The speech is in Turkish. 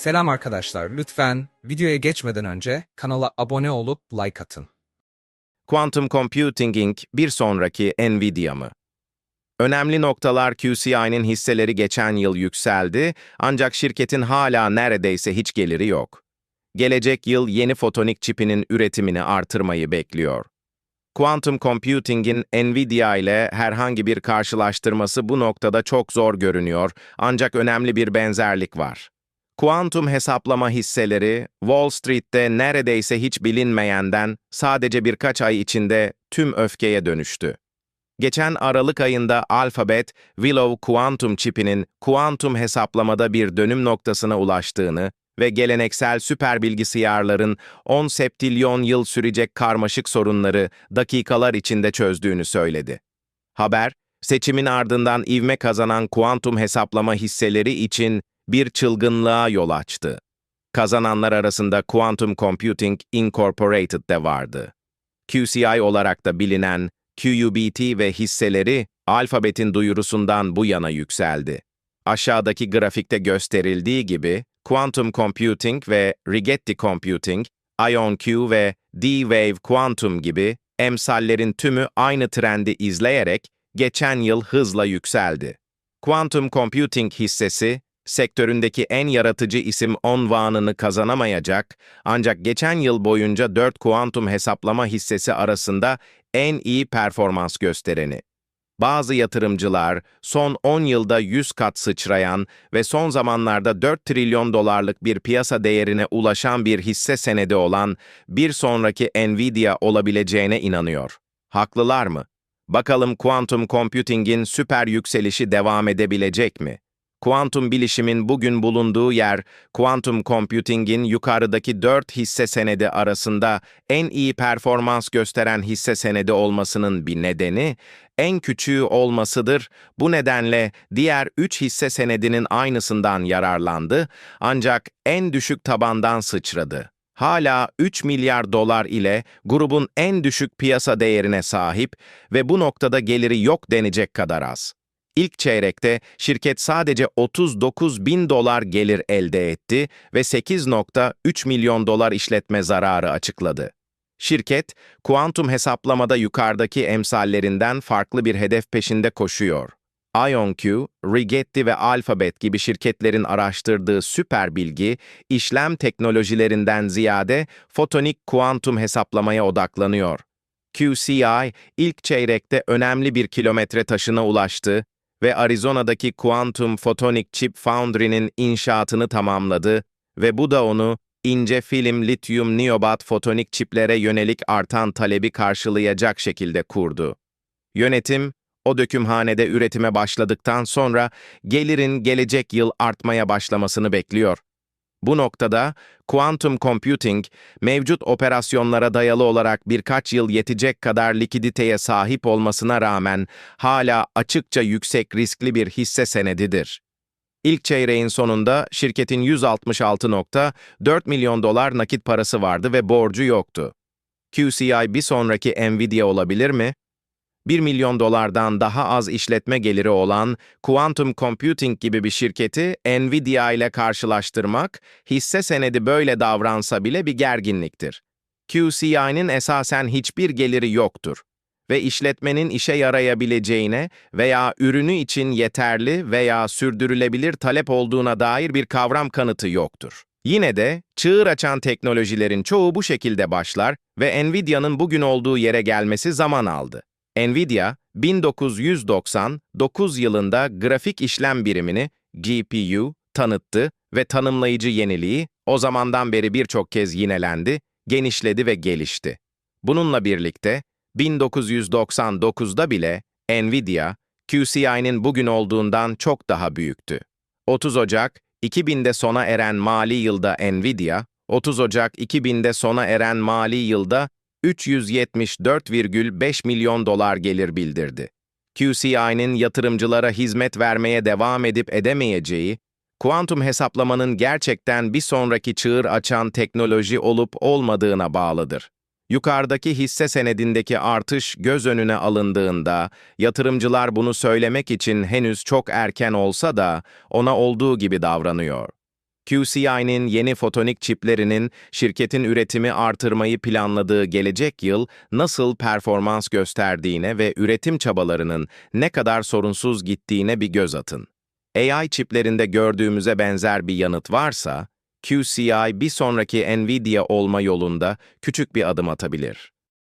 Selam arkadaşlar. Lütfen videoya geçmeden önce kanala abone olup like atın. Quantum Computing Inc. bir sonraki Nvidia mı? Önemli noktalar QCI'nin hisseleri geçen yıl yükseldi ancak şirketin hala neredeyse hiç geliri yok. Gelecek yıl yeni fotonik çipinin üretimini artırmayı bekliyor. Quantum Computing'in Nvidia ile herhangi bir karşılaştırması bu noktada çok zor görünüyor ancak önemli bir benzerlik var. Kuantum hesaplama hisseleri Wall Street'te neredeyse hiç bilinmeyenden sadece birkaç ay içinde tüm öfkeye dönüştü. Geçen Aralık ayında Alphabet, Willow Quantum çipinin kuantum hesaplamada bir dönüm noktasına ulaştığını ve geleneksel süper bilgisayarların 10 septilyon yıl sürecek karmaşık sorunları dakikalar içinde çözdüğünü söyledi. Haber, seçimin ardından ivme kazanan kuantum hesaplama hisseleri için bir çılgınlığa yol açtı. Kazananlar arasında Quantum Computing Incorporated de vardı. QCI olarak da bilinen QUBT ve hisseleri Alphabet'in duyurusundan bu yana yükseldi. Aşağıdaki grafikte gösterildiği gibi Quantum Computing ve Rigetti Computing, IonQ ve D-Wave Quantum gibi emsallerin tümü aynı trendi izleyerek geçen yıl hızla yükseldi. Quantum Computing hissesi sektöründeki en yaratıcı isim onvanını kazanamayacak, ancak geçen yıl boyunca 4 kuantum hesaplama hissesi arasında en iyi performans göstereni. Bazı yatırımcılar son 10 yılda 100 kat sıçrayan ve son zamanlarda 4 trilyon dolarlık bir piyasa değerine ulaşan bir hisse senedi olan bir sonraki Nvidia olabileceğine inanıyor. Haklılar mı? Bakalım Quantum Computing'in süper yükselişi devam edebilecek mi? Kuantum bilişimin bugün bulunduğu yer, Quantum Computing'in yukarıdaki dört hisse senedi arasında en iyi performans gösteren hisse senedi olmasının bir nedeni, en küçüğü olmasıdır. Bu nedenle diğer üç hisse senedinin aynısından yararlandı, ancak en düşük tabandan sıçradı. Hala 3 milyar dolar ile grubun en düşük piyasa değerine sahip ve bu noktada geliri yok denecek kadar az. İlk çeyrekte şirket sadece 39 bin dolar gelir elde etti ve 8.3 milyon dolar işletme zararı açıkladı. Şirket, kuantum hesaplamada yukarıdaki emsallerinden farklı bir hedef peşinde koşuyor. IonQ, Rigetti ve Alphabet gibi şirketlerin araştırdığı süper bilgi, işlem teknolojilerinden ziyade fotonik kuantum hesaplamaya odaklanıyor. QCI, ilk çeyrekte önemli bir kilometre taşına ulaştı ve Arizona'daki Quantum Photonic Chip Foundry'nin inşaatını tamamladı ve bu da onu ince film lityum niyobat fotonik çiplere yönelik artan talebi karşılayacak şekilde kurdu. Yönetim, o dökümhanede üretime başladıktan sonra gelirin gelecek yıl artmaya başlamasını bekliyor. Bu noktada quantum computing mevcut operasyonlara dayalı olarak birkaç yıl yetecek kadar likiditeye sahip olmasına rağmen hala açıkça yüksek riskli bir hisse senedidir. İlk çeyreğin sonunda şirketin 166.4 milyon dolar nakit parası vardı ve borcu yoktu. QCI bir sonraki Nvidia olabilir mi? 1 milyon dolardan daha az işletme geliri olan Quantum Computing gibi bir şirketi Nvidia ile karşılaştırmak, hisse senedi böyle davransa bile bir gerginliktir. QCI'nin esasen hiçbir geliri yoktur ve işletmenin işe yarayabileceğine veya ürünü için yeterli veya sürdürülebilir talep olduğuna dair bir kavram kanıtı yoktur. Yine de çığır açan teknolojilerin çoğu bu şekilde başlar ve Nvidia'nın bugün olduğu yere gelmesi zaman aldı. Nvidia, 1999 yılında grafik işlem birimini GPU tanıttı ve tanımlayıcı yeniliği o zamandan beri birçok kez yinelendi, genişledi ve gelişti. Bununla birlikte 1999'da bile Nvidia, QCI'nin bugün olduğundan çok daha büyüktü. 30 Ocak 2000'de sona eren mali yılda Nvidia, 30 Ocak 2000'de sona eren mali yılda 374,5 milyon dolar gelir bildirdi. QCI'nin yatırımcılara hizmet vermeye devam edip edemeyeceği, kuantum hesaplamanın gerçekten bir sonraki çığır açan teknoloji olup olmadığına bağlıdır. Yukarıdaki hisse senedindeki artış göz önüne alındığında, yatırımcılar bunu söylemek için henüz çok erken olsa da ona olduğu gibi davranıyor. QCI'nin yeni fotonik çiplerinin şirketin üretimi artırmayı planladığı gelecek yıl nasıl performans gösterdiğine ve üretim çabalarının ne kadar sorunsuz gittiğine bir göz atın. AI çiplerinde gördüğümüze benzer bir yanıt varsa, QCI bir sonraki Nvidia olma yolunda küçük bir adım atabilir.